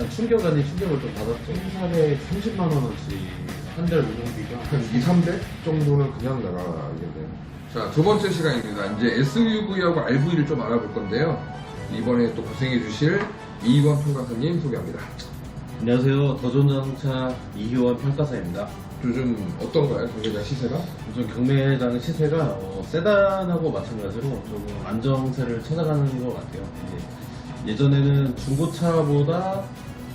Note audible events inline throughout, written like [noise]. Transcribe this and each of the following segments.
약간 충격 아닌 충격을 좀 받았죠. 1,430만 원어치 한 달 운영비가 한 2, 300 정도는 그냥 나가겠네요. 자, 두 번째 시간입니다. 이제 SUV하고 RV를 좀 알아볼 건데요. 이번에 또 고생해 주실 이희원 평가사님 소개합니다. 안녕하세요. 더존 자동차 이희원 평가사입니다. 요즘 어떤가요? 경기장 시세가? 요즘 경매장 시세가 어, 세단하고 마찬가지로 조금 안정세를 찾아가는 것 같아요. 이제 예전에는 중고차보다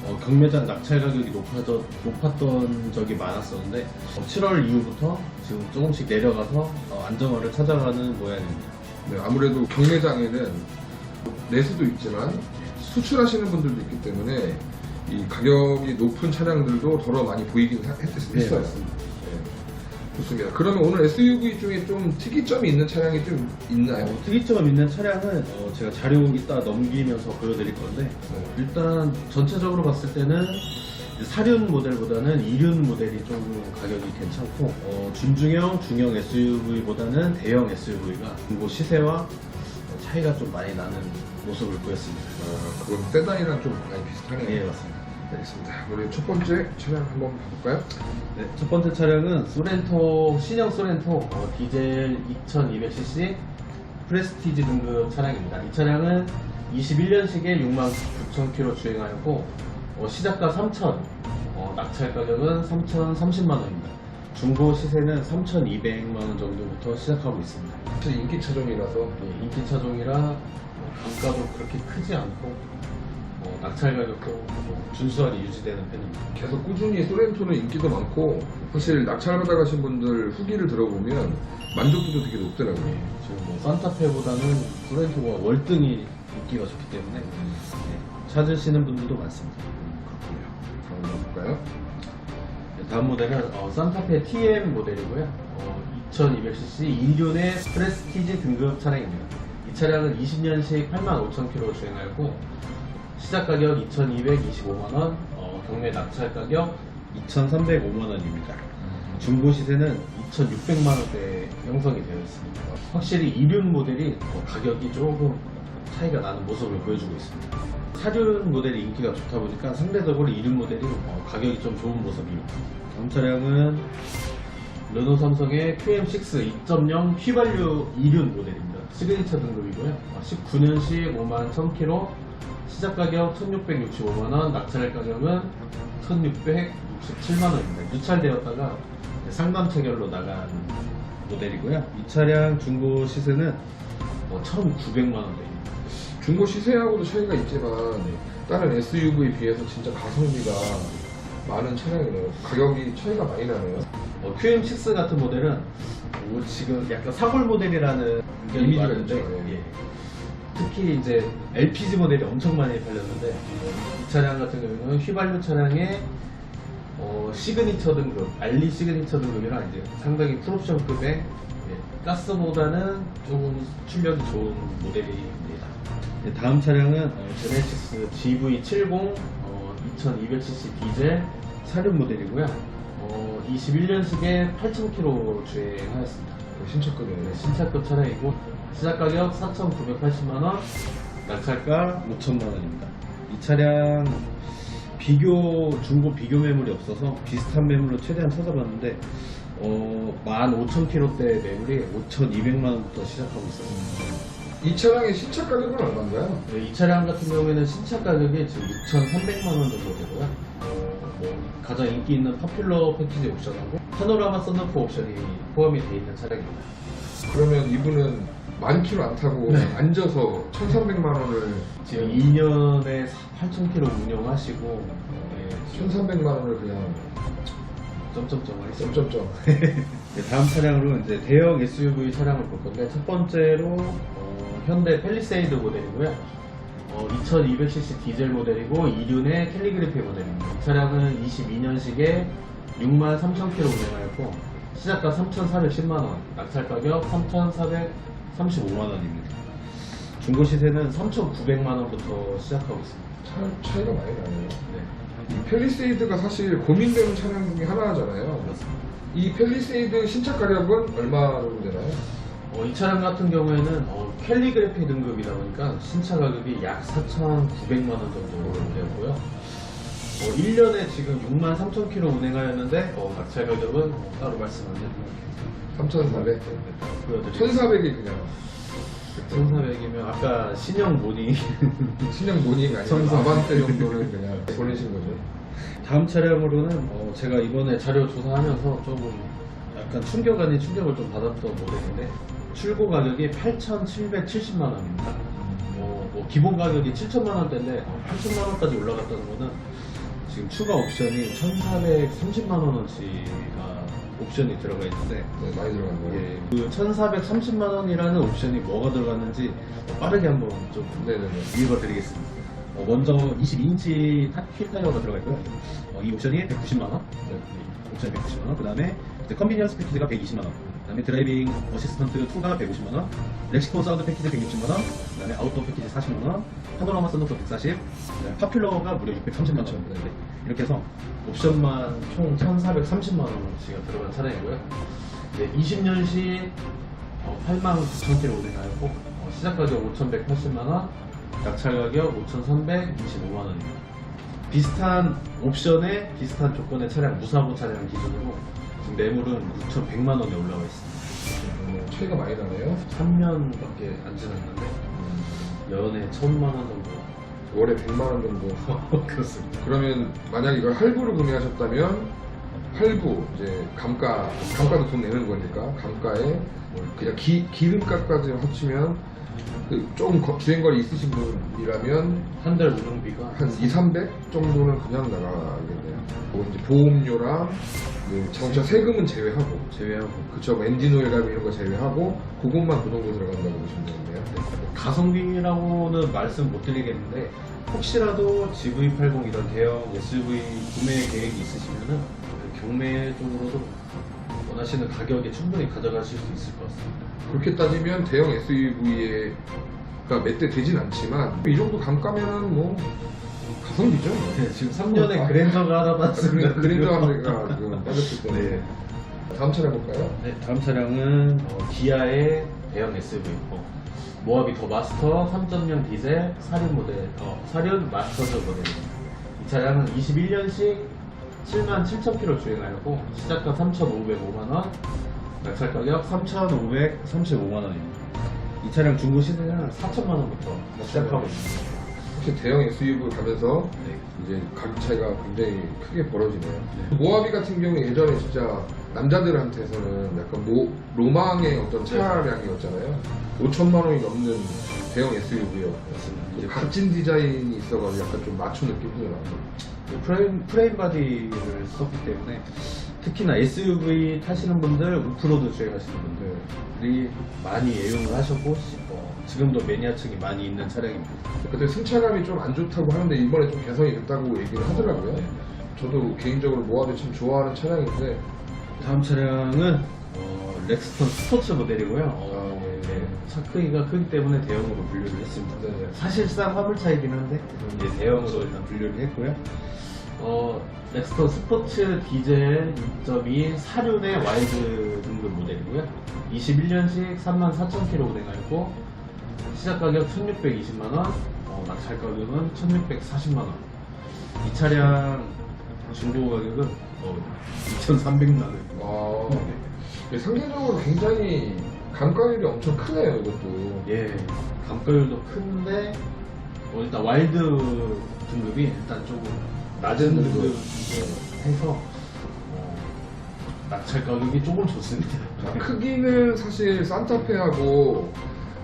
어, 경매장 낙찰 가격이 높아져, 높았던 적이 많았었는데 어, 7월 이후부터 지금 조금씩 내려가서 어, 안정화를 찾아가는 모양입니다. 네, 아무래도 경매장에는 내수도 있지만 수출하시는 분들도 있기 때문에 이 가격이 높은 차량들도 더러 많이 보이긴 하- 했, 네, 했어요. 네. 좋습니다. 그러면 오늘 SUV 중에 좀 특이점이 있는 차량이 좀 있나요? 어, 특이점 있는 차량은 어, 제가 자료 이따 넘기면서 보여드릴 건데 네. 일단 전체적으로 봤을 때는 이제 사륜 모델보다는 이륜 모델이 조금 가격이 괜찮고 어, 준중형, 중형 SUV보다는 대형 SUV가 중고 시세와 어, 차이가 좀 많이 나는 모습을 보였습니다. 아, 그건 세단이랑 좀 많이 비슷하네요. 예, 맞습니다. 알겠습니다. 우리 첫 번째 차량 한번 봐볼까요? 네, 첫 번째 차량은 소렌토 신형 소렌토 어, 디젤 2200cc 프레스티지 등급 차량입니다. 이 차량은 21년식에 69,000km 주행하였고 어, 시작가 3,000, 어, 낙찰 가격은 3,030만 원입니다. 중고 시세는 3,200만 원 정도부터 시작하고 있습니다. 사실 인기 차종이라서 예, 인기 차종이라 어, 단가도 그렇게 크지 않고 어, 낙찰 가격도 뭐 준수하게 유지되는 편입니다. 계속 꾸준히 소렌토는 인기도 많고 사실 낙찰 받아 가신 분들 후기를 들어보면 만족도도 되게 높더라고요. 네, 지금 뭐 산타페보다는 소렌토가 월등히 인기가 좋기 때문에 네, 찾으시는 분들도 많습니다. 다음 볼까요? 네, 다음 모델은 어, 산타페 TM 모델이고요. 어, 2200cc 1륜의 프레스티지 등급 차량입니다. 이 차량은 20년식 85,000km 주행하였고 시작 가격 2,225만원, 어, 경매 낙찰 가격 2,305만원입니다. 중고 시세는 2,600만 원대 형성이 되어 있습니다. 확실히 이륜 모델이 어, 가격이 조금 차이가 나는 모습을 보여주고 있습니다. 사륜 모델이 인기가 좋다 보니까 상대적으로 이륜 모델이 어, 가격이 좀 좋은 모습입니다. 다음 차량은 르노 삼성의 QM6 2.0 휘발유 이륜 모델입니다. 시그니처 등급이고요. 어, 19년식 5만 1000km, 시작 가격 1665만원, 낙찰 가격은 1667만원입니다. 유찰되었다가 상담 체결로 나간 모델이고요. 이 차량 중고 시세는 뭐 1,900만원대입니다. 중고 시세하고도 차이가 있지만 다른 SUV에 비해서 진짜 가성비가 많은 차량이네요. 가격이 차이가 많이 나네요. 어, QM6 같은 모델은 뭐 지금 약간 사골 모델이라는 이미지가 있죠, 예. 예. 특히 이제 LPG 모델이 엄청 많이 팔렸는데 이 차량 같은 경우는 휘발유 차량의 어, 시그니처 등급, 알리 시그니처 등급이라 이제 상당히 풀옵션급의 예, 가스보다는 조금 출력이 좋은 모델입니다. 네, 다음 차량은 어, 제네시스 GV70 어, 2200cc 디젤 사륜 모델이고요. 어, 21년식에 8,000km 주행하였습니다. 신차급이네요. 신차급 차량이고 시작 가격 4,980만 원, 낙찰가 5천만 원입니다. 이 차량 비교 중고 비교 매물이 없어서 비슷한 매물로 최대한 찾아봤는데 어, 15,000km대 매물이 5,200만 원부터 시작하고 있습니다. 이 차량의 신차 가격은 얼마인가요? 네, 이 차량 같은 경우에는 신차 가격이 지금 6,300만 원 정도 되고요. 어, 뭐 가장 인기 있는 파퓰러 패키지 옵션하고 파노라마 썬루프 옵션이 포함이 되어 있는 차량입니다. 그러면 이분은 안 타고 네. 앉아서 1,300만 원을 지금 2년에 8,000km 운영하시고 네, 1,300만 원을 그냥 점점점 하겠습니다. 점점점 [laughs] 네, 다음 차량으로 이제 대형 SUV 차량을 볼 건데 첫 번째로 어, 현대 펠리세이드 모델이고요. 어, 2200cc 디젤 모델이고 2륜의 캘리그래피 모델입니다. 이 차량은 22년식에 6만 3,000km 운행하였고 시작가 3,410만 원, 낙찰 가격 3,435만 원입니다. 중고 시세는 3,900만 원부터 시작하고 있습니다. 차, 차이가 많이 나네요. 네, 이 펠리세이드가 사실 고민되는 차량 중에 하나잖아요. 이 펠리세이드 신차 가격은 얼마 정도 되나요? 어, 이 차량 같은 경우에는 어, 캘리그래피 등급이다 보니까 신차 가격이 약 4,900만 원 정도 되었고요. 1년에 지금 6만 3천 킬로 운행하였는데 어, 낙찰 가격은 뭐 따로 말씀 안 드리고 3,400. 보여드리겠습니다. 1,400이 그냥 1,400이면 아까 신형 모니 [laughs] 신형 모닝 아니면 천사. 아반떼 정도는 그냥 보내신 거죠. 다음 차량으로는 어, 제가 이번에 자료 조사하면서 조금 약간 충격 아닌 충격을 좀 받았던 모델인데 출고 가격이 8,770만 원입니다. 어, 뭐 기본 가격이 7천만 원대인데 8천만 원까지 올라갔다는 거는 지금 추가 옵션이 1,430만 원어치가 옵션이 들어가 있는데 네, 많이 들어간 거예요. 예, 그 1,430만 원이라는 옵션이 뭐가 들어갔는지 빠르게 한번 좀 네네네. 읽어드리겠습니다. 어, 먼저 22인치 휠 타이어가 들어가 있고요. 어, 이 옵션이 190만 원. 네. 옵션이 190만 원. 그 다음에 컨비니언스 패키지가 120만 원. 그 다음에 드라이빙 어시스턴트 2가 150만 원. 렉시콘 사운드 패키지 160만 원. 그 다음에 아웃도어 패키지 40만 원. 파노라마 썬루프 140. 그다음에 파퓰러가 무려 630만 원. 네, 네. 이렇게 해서 옵션만 총 1,430만 원어치가 들어간 차량이고요. 네, 20년식 8만 9천 킬로 운행하였고 어, 시작 가격 5,180만 원, 낙찰 가격 5,325만 원입니다. 비슷한 옵션에 비슷한 조건의 차량 무사고 차량 기준으로 지금 매물은 6,100만 원에 올라와 있습니다. 음, 차이가 많이 나네요. 3년밖에 안 지났는데 연에 1,000만 원 정도 월에 100만 원 정도. [laughs] 그렇습니다. 그러면 만약 이걸 할부로 구매하셨다면 할부 이제 감가 감가도 돈 내는 거니까 감가에 그냥 기, 기름값까지 합치면 그 조금 거- 주행거리 있으신 분이라면 한 달 운영비가 한 2, 300 정도는 그냥 나가겠네요. 뭐 이제 보험료랑 그 자동차 세금은 제외하고 제외하고 그쵸 뭐 엔진 오일값 이런 거 제외하고 그것만 그 정도 들어간다고 보시면 되겠네요. 가성비라고는 말씀 못 드리겠는데 혹시라도 GV80 이런 대형 SUV 구매 계획이 있으시면은 그 경매 쪽으로도 원하시는 가격에 충분히 가져가실 수 있을 것 같습니다. 그렇게 따지면 대형 SUV에 몇대 되진 않지만 이 정도 감가면은 뭐 가성비죠. 뭐. 네, 지금 3년에 아, 그랜저가 하나 그래, 봤습니다. 그랜저 하나가 지금 빠졌기 때문에 네. 다음 차량 볼까요? 네, 다음 차량은 어, 기아의 대형 SUV 어, 모하비 더 마스터 3.0 디젤 사륜 모델 어, 사륜 마스터즈 모델입니다. 이 차량은 21년식 7만 7천 킬로 주행하였고 시작가 3,505만 원, 낙찰 가격 3,535만 원입니다. 이 차량 중고 시세는 4천만 원부터 시작하고 있습니다. 혹시 대형 SUV 가면서 네. 이제 가격 차이가 굉장히 크게 벌어지네요. 모하비 같은 경우에 예전에 진짜 남자들한테서는 약간 모, 로망의 어떤 차량이었잖아요. 5천만 원이 넘는 대형 SUV요. 맞습니다. 이제 각진 디자인이 있어가지고 약간 좀 맞춤 느낌이 나고. 그 프레임, 프레임 바디를 썼기 때문에 특히나 SUV 타시는 분들, 오프로드 주행하시는 분들이 많이 애용을 하셨고 어, 지금도 매니아층이 많이 있는 차량입니다. 그때 승차감이 좀 안 좋다고 하는데 이번에 좀 개선이 됐다고 얘기를 하더라고요. 네. 저도 개인적으로 모하비 참 좋아하는 차량인데 다음 차량은 어, 렉스턴 스포츠 모델이고요. 어, 아, 네. 네, 차 크기가 크기 때문에 대형으로 분류를 했습니다. 네, 네. 사실상 화물차이긴 한데 이제 대형으로 일단 분류를 했고요. 어, 렉스턴 스포츠 디젤 6.2 사륜의 와이드 등급 모델이고요. 21년식 34,000km 운행하였고 시작 가격 1,620만 원, 어, 낙찰 가격은 1,640만 원. 이 차량 중고 가격은 어, 2,300만 원. 아, 상대적으로 굉장히 감가율이 엄청 크네요 이것도. 예, 감가율도 큰데 어, 일단 와일드 등급이 일단 조금 낮은 등급. 등급해서 어, 낙찰 가격이 조금 좋습니다. 자, 크기는 사실 산타페하고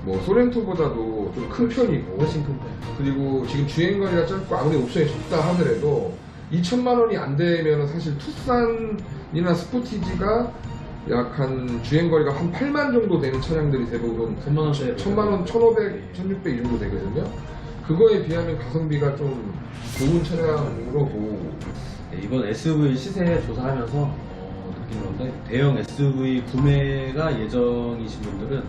뭐 소렌토보다도 좀 큰 편이고 훨씬 큰데. 그리고 지금 주행거리가 짧고 아무리 옵션이 적다 하더라도 2천만 원이 안 되면 사실 투싼이나 스포티지가 약 한 주행거리가 한 8만 정도 되는 차량들이 대부분 천만 원대. 천만 원, 1,500, 1,600 이 정도 되거든요. 그거에 비하면 가성비가 좀 좋은 차량으로 보고 네, 이번 SUV 시세 조사하면서 어, 느낀 건데 대형 SUV 구매가 예정이신 분들은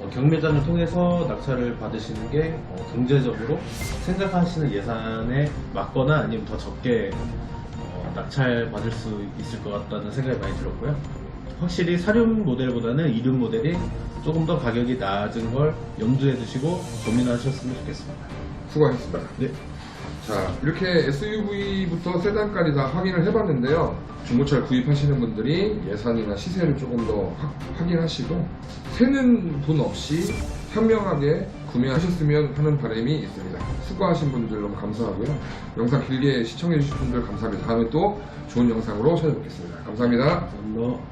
어, 경매장을 통해서 낙찰을 받으시는 게 어, 경제적으로 생각하시는 예산에 맞거나 아니면 더 적게 어, 낙찰 받을 수 있을 것 같다는 생각이 많이 들었고요. 확실히 사륜 모델보다는 이륜 모델이 조금 더 가격이 낮은 걸 염두에 두시고 고민하셨으면 좋겠습니다. 수고하셨습니다. 네. 자, 이렇게 SUV부터 세단까지 다 확인을 해봤는데요. 중고차를 구입하시는 분들이 예산이나 시세를 조금 더 확- 확인하시고 새는 돈 없이 현명하게 구매하셨으면 하는 바람이 있습니다. 수고하신 분들 너무 감사하고요. 영상 길게 시청해주신 분들 감사합니다. 다음에 또 좋은 영상으로 찾아뵙겠습니다. 감사합니다. 감사합니다.